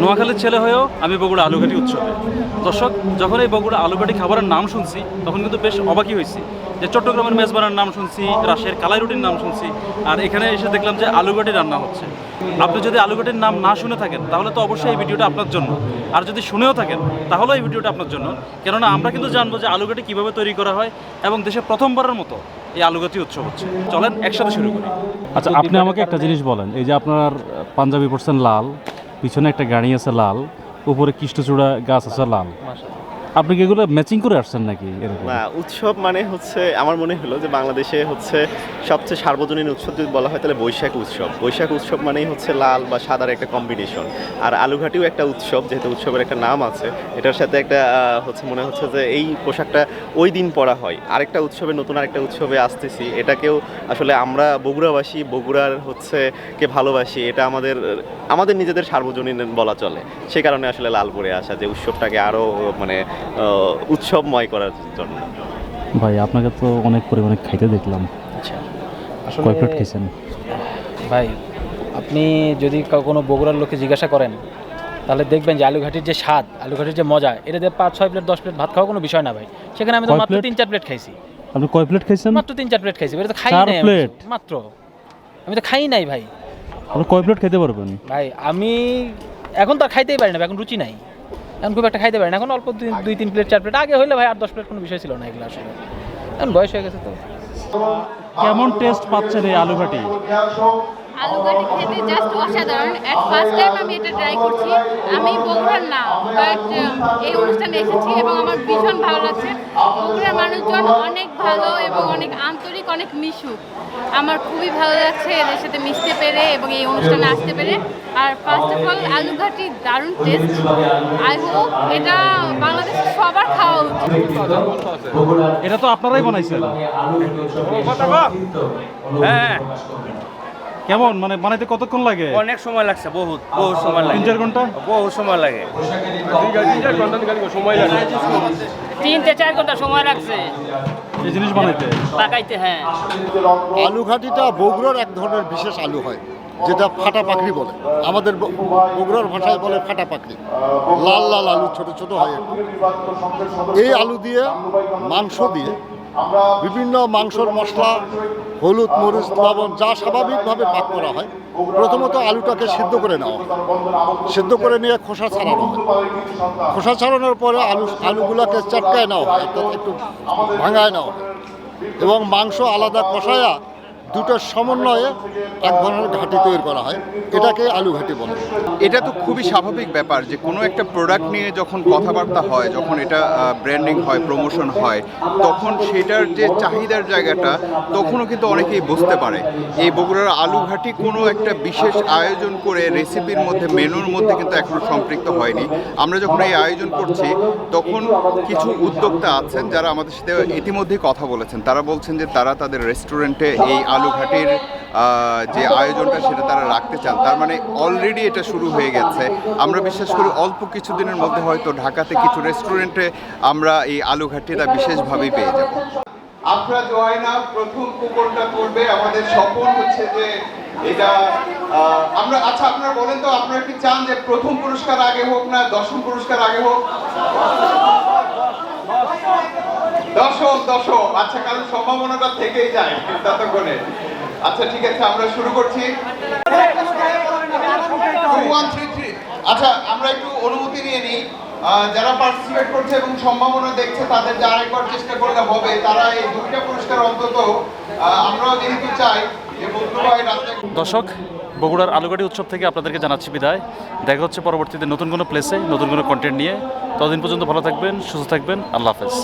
নোয়াখালীর ছেলে হয়েও আমি বগুড়া আলুঘাটি উৎসবে। দর্শক, যখন এই বগুড়া আলুঘাটি খাবারের নাম শুনছি, তখন কিন্তু বেশ অবাকই হয়েছি যে চট্টগ্রামের মেজবানের নাম শুনছি রাশিয়ার কালাই রুটির নাম শুনছি, আর এখানে এসে দেখলাম যে আলুঘাটি রান্না হচ্ছে। আপনি যদি আলুঘাটির নাম না শুনে থাকেন, তাহলে তো অবশ্যই এই ভিডিওটা আপনার জন্য। আর যদি শুনেও থাকেন, তাহলেও এই ভিডিওটা আপনার জন্য। কেননা আমরা কিন্তু জানব যে আলুঘাটি কীভাবে তৈরি করা হয় এবং দেশে প্রথমবারের মতো এই আলুঘাটি উৎসব হচ্ছে। চলেন একসাথে শুরু করি। আচ্ছা আপনি আমাকে একটা জিনিস বলেন, এই যে আপনার পাঞ্জাবি পরছেন লাল পিছনে একটা গাড়ি আছে লাল উপরে কৃষ্ণচূড়া গাছ আছে লাল। আপনি কি এগুলো ম্যাচিং করে আসছেন নাকি না, উৎসব মানে হচ্ছে, আমার মনে হলো যে বাংলাদেশে হচ্ছে সবচেয়ে সার্বজনীন উৎসব যদি বলা হয় তাহলে বৈশাখ উৎসব। বৈশাখ উৎসব মানেই হচ্ছে লাল বা সাদার একটা কম্বিনেশন আর আলুঘাটিও একটা উৎসব, যেহেতু উৎসবের একটা নাম আছে, এটার সাথে একটা হচ্ছে মনে হচ্ছে যে এই পোশাকটা ওই দিন পরা হয়। আরেকটা উৎসবে, নতুন আরেকটা উৎসবে আসতেছি, এটাকেও আসলে আমরা বগুড়াবাসী, বগুড়ার হচ্ছে কে ভালোবাসি, এটা আমাদের আমাদের নিজেদের সার্বজনীন বলা চলে। সে কারণে আসলে লাল পরে আসা, যে উৎসবটাকে আরও মানে উৎসবময় করার জন্য। ভাই আপনাকে তো অনেক পরিমাণে খাইতে দেখলাম। আচ্ছা। কয় প্লেট খেয়েছেন ভাই আপনি যদি কোনো বগুড়ার লোককে জিজ্ঞাসা করেন তাহলে দেখবেন যে আলুঘাটির যে স্বাদ আলুঘাটির যে মজা এটা দিয়ে পাঁচ ছয় প্লেট দশ প্লেট ভাত খাওয়া কোনো বিষয় না ভাই। সেখানে আমি তো মাত্র তিন চার প্লেট খাইছি। আপনি কয় প্লেট খাইছেন? মাত্র তিন চার প্লেট খাইছি এটা তো খাই নাই আমি মাত্র। আমি তো খাই নাই ভাই। আপনি কয় প্লেট খাইতে পারবেন? ভাই আমি এখন তো আর খাইতেই পারি না ভাই, এখন রুচি নাই। এখন খুব একটা খাইতে পারি না। এখন অল্প দুই দুই তিন প্লেট চার প্লেট আগে হইলে ভাই আর দশ প্লেট কোনো বিষয় ছিল না এগুলো আসলে। এখন বয়স হয়ে গেছে তো। কেমন টেস্ট পাচ্ছেন এই আলুঘাটি? আলুঘাটি খেতে জাস্ট অসাধারণ। অ্যাট ফার্স্ট টাইম আমি এটা ট্রাই করছি। আমি বগুড়ার না বাট এই অনুষ্ঠানে এসেছি এবং আমার ভীষণ ভালো লাগছে। বগুড়ার মানুষজন অনেক ভালো এবং অনেক আন্তরিক অনেক মিশুক। আমার খুবই ভালো লাগছে এদের সাথে মিশতে পেরে এবং এই অনুষ্ঠানে আসতে পেরে। আর ফার্স্ট অফ অল আলুঘাটি দারুণ টেস্ট আই হোপ এটা বাংলাদেশের সবার খাওয়া উচিত। এটা তো আপনারাই বানাইছেন। হ্যাঁ। কেমন? মানে বানাইতে কতক্ষণ লাগে? অনেক সময় লাগছে বহুত বহু সময় তিন লাগে। চার ঘণ্টা? বহু সময় লাগে। তিন থেকে চার ঘণ্টা সময় লাগছে। এই জিনিস বানাইতে? পাকাইতে হ্যাঁ। আলু ঘাটিটা বগুড়ার এক ধরনের বিশেষ আলু হয় যেটা ফাটা পাখরি বলে। আমাদের বগুড়ার ভাষায় বলে ফাটা পাখরি লাল লাল আলু ছোট ছোট হয় এই আলু দিয়ে মাংস দিয়ে বিভিন্ন মাংসর মশলা, হলুদ, মরিচ, লবণ, যা স্বাভাবিকভাবে পাক করা হয়। প্রথমত আলুটাকে সিদ্ধ করে নেওয়া হয় সিদ্ধ করে নিয়ে খোসা ছাড়ানো হয়। খোসা ছাড়ানোর পরে আলু, আলুগুলোকে চটকায় নেওয়া হয়, একটু ভাঙায় নেওয়া হয়। এবং মাংস আলাদা কষায়া দুটোর সমন্বয়ে এক ধরনের ঘাটি তৈরি করা হয়। এটাকে আলু ঘাটি বলে। এটা তো খুবই স্বাভাবিক ব্যাপার যে কোনো একটা প্রোডাক্ট নিয়ে যখন কথাবার্তা হয়, যখন এটা ব্র্যান্ডিং হয় প্রমোশন হয়, তখন সেটার যে চাহিদার জায়গাটা, তখনও কিন্তু অনেকেই বুঝতে পারে। এই বগুড়ার আলুঘাটি কোনো একটা বিশেষ আয়োজন করে রেসিপির মধ্যে মেনুর মধ্যে কিন্তু এখনও সম্পৃক্ত হয়নি। আমরা যখন এই আয়োজন করছি, তখন কিছু উদ্যোক্তা আছেন যারা আমাদের সাথে ইতিমধ্যেই কথা বলেছেন। তারা বলছেন যে তারা তাদের রেস্টুরেন্টে এই আলুঘাটির আহ, যে আয়োজনটা সেটা তারা রাখতে চান তার মানে অলরেডি এটা শুরু হয়ে গেছে। আমরা বিশ্বাস করি অল্প কিছুদিনের মধ্যে হয়তো ঢাকাতে কিছু রেস্টুরেন্টে আমরা এই আলুঘাটিটা বিশেষভাবেই পেয়ে যাব। আপনারা জয়না প্রথম কুপনটা করবে আমাদের স্বপন হচ্ছে যে এটা আমরা আচ্ছা আপনারা বলেন তো আপনারা কি চান যে প্রথম পুরস্কার আগে হোক না দশম পুরস্কার আগে হোক? দশম দশম আচ্ছা কারণ সম্ভাবনাটা থেকেই যায় ততক্ষণে আচ্ছা ঠিক আছে, আমরা শুরু করছি. আচ্ছা আমরা একটু অনুমতি নিয়ে নিই। যারা পার্টিসিপেট করছে এবং সম্ভাবনা দেখছে তাদের যে আরেকবার চেষ্টা করলে হবে। তারা এই দুইটা পুরস্কার অন্তত আমরাও যেহেতু চাই দর্শক, বগুড়ার আলুগাড়ি উৎসব থেকে আপনাদেরকে জানাচ্ছি বিদায়। দেখা হচ্ছে পরবর্তীতে নতুন কোনো প্লেসে নতুন কোনো কন্টেন্ট নিয়ে। ততদিন পর্যন্ত ভালো থাকবেন, সুস্থ থাকবেন। আল্লাহ হাফেজ।